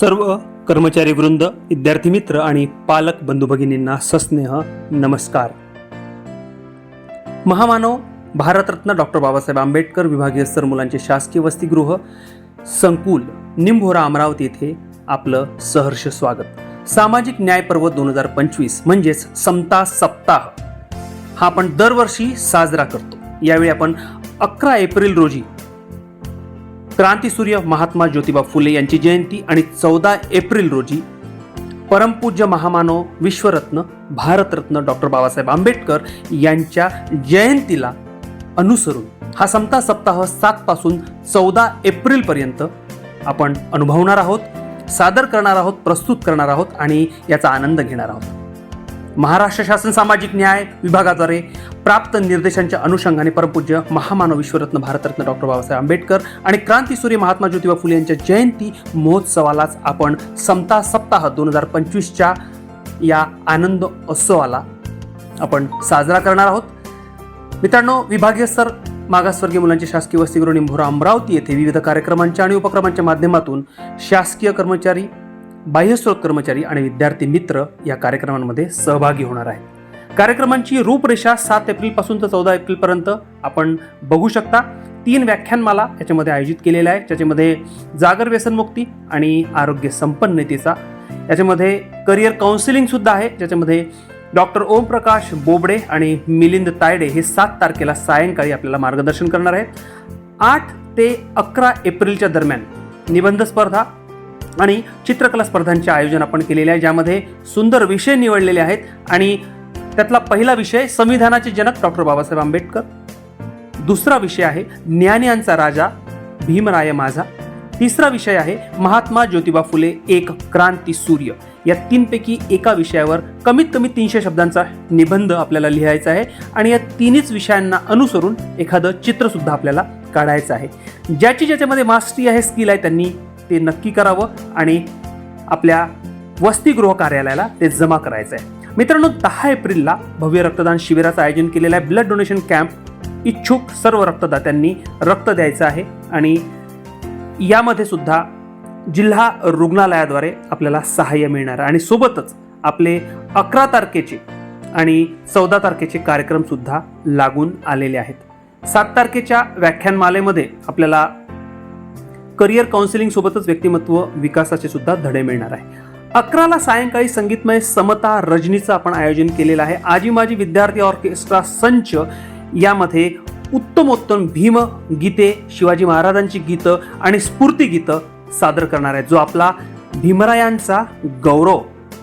सर्व कर्मचारी वृंद विद्यार्थी मित्र आणि पालक बंधू भगिनींना सस्नेह नमस्कार. महामानव भारतरत्न डॉक्टर बाबासाहेब आंबेडकर विभागीय स्तर मुलांचे शासकीय वसतिगृह संकुल निंभोरा अमरावती येथे आपलं सहर्ष स्वागत. सामाजिक न्याय पर्व दोन हजार पंचवीस म्हणजेच समता सप्ताह. हा आपण दरवर्षी साजरा करतो. यावेळी आपण अकरा एप्रिल रोजी क्रांतीसूर्य महात्मा ज्योतिबा फुले यांची जयंती आणि चौदा एप्रिल रोजी परमपूज्य महामानव विश्वरत्न भारतरत्न डॉक्टर बाबासाहेब आंबेडकर यांच्या जयंतीला अनुसरून हा समता सप्ताह सातपासून चौदा एप्रिलपर्यंत आपण अनुभवणार आहोत सादर करणार आहोत प्रस्तुत करणार आहोत आणि याचा आनंद घेणार आहोत. महाराष्ट्र शासन सामाजिक न्याय विभागाद्वारे प्राप्त निर्देशांच्या अनुषंगाने परमपूज्य महामानव विश्वरत्न भारतरत्न डॉक्टर बाबासाहेब आंबेडकर आणि क्रांतीसूर्य महात्मा ज्योतिबा फुले यांच्या जयंती महोत्सवालाच आपण समता सप्ताह दोन हजार पंचवीसच्या या आनंद उत्सवाला आपण साजरा करणार आहोत. मित्रांनो विभागीय स्तर मागासवर्गीय मुलांचे शासकीय वसतिगृह निंभोरा अमरावती येथे विविध कार्यक्रमांच्या आणि उपक्रमांच्या माध्यमातून शासकीय कर्मचारी बाह्यस्रोत कर्मचारी आणि विद्यार्थी मित्र या कार्यक्रमांमध्ये सहभागी होणार आहेत. कार्यक्रमांची रूपरेषा सात एप्रिलपासून तर चौदा एप्रिलपर्यंत आपण बघू शकता. तीन व्याख्यानमाला याच्यामध्ये आयोजित केलेल्या आहे ज्याच्यामध्ये जागर व्यसनमुक्ती आणि आरोग्य संपन्नतेचा याच्यामध्ये करिअर काउन्सिलिंगसुद्धा आहे. ज्याच्यामध्ये डॉक्टर ओमप्रकाश बोबडे आणि मिलिंद तायडे हे सात तारखेला सायंकाळी आपल्याला मार्गदर्शन करणार आहेत. आठ ते अकरा एप्रिलच्या दरम्यान निबंध स्पर्धा आणि चित्रकला स्पर्धांचे आयोजन आपण केलेले आहे ज्यामध्ये सुंदर विषय निवडलेले आहेत. आणि त्यातला पहिला विषय संविधानाचे जनक डॉक्टर बाबासाहेब आंबेडकर. दुसरा विषय आहे ज्ञानियांचा राजा भीमराय माझा. तिसरा विषय आहे महात्मा ज्योतिबा फुले एक क्रांती सूर्य. या तीनपैकी एका विषयावर कमीत कमी तीनशे शब्दांचा निबंध आपल्याला लिहायचा आहे. आणि या तिन्हीच विषयांना अनुसरून एखादं चित्रसुद्धा आपल्याला काढायचं आहे. ज्याची ज्याच्यामध्ये मास्टरी आहे स्किल आहे त्यांनी ते नक्की करावं आणि आपल्या वसतिगृह कार्यालयाला ते जमा करायचं आहे मित्रांनो दहा एप्रिलला भव्य रक्तदान शिबिराचं आयोजन केलेलं आहे. ब्लड डोनेशन कॅम्प इच्छुक सर्व रक्तदात्यांनी रक्त द्यायचं आहे आणि यामध्ये सुद्धा जिल्हा रुग्णालयाद्वारे आपल्याला सहाय्य मिळणार आहे. आणि सोबतच आपले अकरा तारखेचे आणि चौदा तारखेचे कार्यक्रमसुद्धा लागून आलेले आहेत. सात तारखेच्या व्याख्यानमालेमध्ये आपल्याला करिअर काउन्सिलिंग सोबतच व्यक्तिमत्व विकासाचे सुद्धा धडे मिळणार आहे. अकराला सायंकाळी संगीतमय समता रजनीचं आपण आयोजन केलेलं आहे. आजी माजी विद्यार्थी ऑर्केस्ट्रा संच यामध्ये उत्तमोत्तम भीम गीते शिवाजी महाराजांची गीतं आणि स्फूर्ती गीतं सादर करणार आहे. जो आपला भीमरायांचा गौरव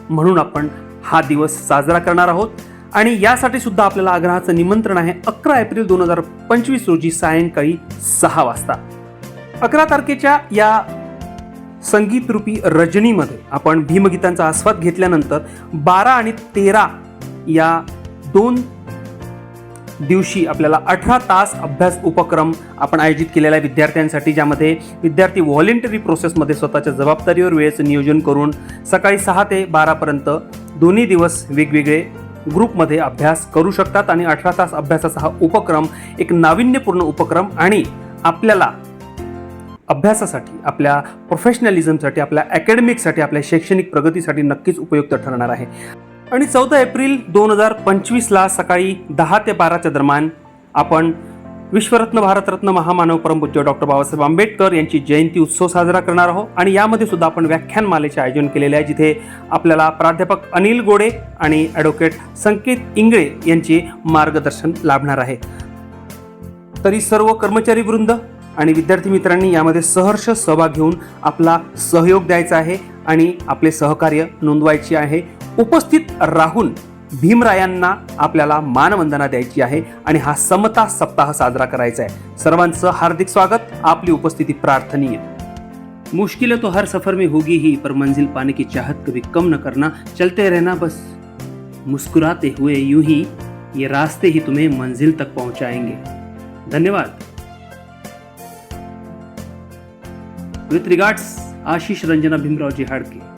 म्हणून आपण हा दिवस साजरा करणार आहोत. आणि यासाठी सुद्धा आपल्याला आग्रहाचं निमंत्रण आहे. अकरा एप्रिल दोन हजार पंचवीस रोजी सायंकाळी सहा वाजता. अकरा तारखेच्या या संगीतरूपी रजनीमध्ये आपण भीमगीतांचा आस्वाद घेतल्यानंतर बारा आणि तेरा या दोन दिवशी आपल्याला अठरा तास अभ्यास उपक्रम आपण आयोजित केलेला आहे विद्यार्थ्यांसाठी ज्यामध्ये विद्यार्थी व्हॉलेंटरी प्रोसेसमध्ये स्वतःच्या जबाबदारीवर वेळेचं नियोजन करून सकाळी सहा ते बारापर्यंत दोन्ही दिवस वेगवेगळे ग्रुपमध्ये अभ्यास करू शकतात. आणि अठरा तास अभ्यासाचा हा उपक्रम एक नाविन्यपूर्ण उपक्रम आणि आपल्याला अभ्यासासाठी आपल्या प्रोफेशनलिझमसाठी आपल्या अकॅडमिकसाठी आपल्या शैक्षणिक प्रगतीसाठी नक्कीच उपयुक्त ठरणार आहे. आणि चौदा एप्रिल दोन हजार पंचवीसला सकाळी दहा ते बाराच्या दरम्यान आपण विश्वरत्न भारतरत्न महामानव परमपूज्य डॉक्टर बाबासाहेब आंबेडकर यांची जयंती उत्सव साजरा करणार आहोत. आणि यामध्ये सुद्धा आपण व्याख्यानमालेचे आयोजन केलेले आहे जिथे आपल्याला प्राध्यापक अनिल गोडे आणि ॲडव्होकेट संकेत इंगळे यांचे मार्गदर्शन लाभणार आहे. तरी सर्व कर्मचारी वृंद आणि विद्यार्थी मित्रांनी यामध्ये सहर्ष सहभाग घेऊन आपला सहयोग द्यायचा आहे आणि आपले सहकार्य नोंदवायचे आहे. उपस्थित राहून भीमरायांना आपल्याला मानवंदना द्यायची आहे आणि हा समता सप्ताह साजरा करायचा आहे. सर्वांचं हार्दिक स्वागत आपली उपस्थिती प्रार्थनीय. मुश्किलें तो हर सफर में होगी ही पर मंजिल पाने की चाहत कभी कम न करना। चलते रहना बस मुस्कुराते हुए यूं ही ये रास्ते ही तुम्हें मंजिल तक पहुंचाएंगे। धन्यवाद। With regards Ashish Ranjana Bhimraoji Hadke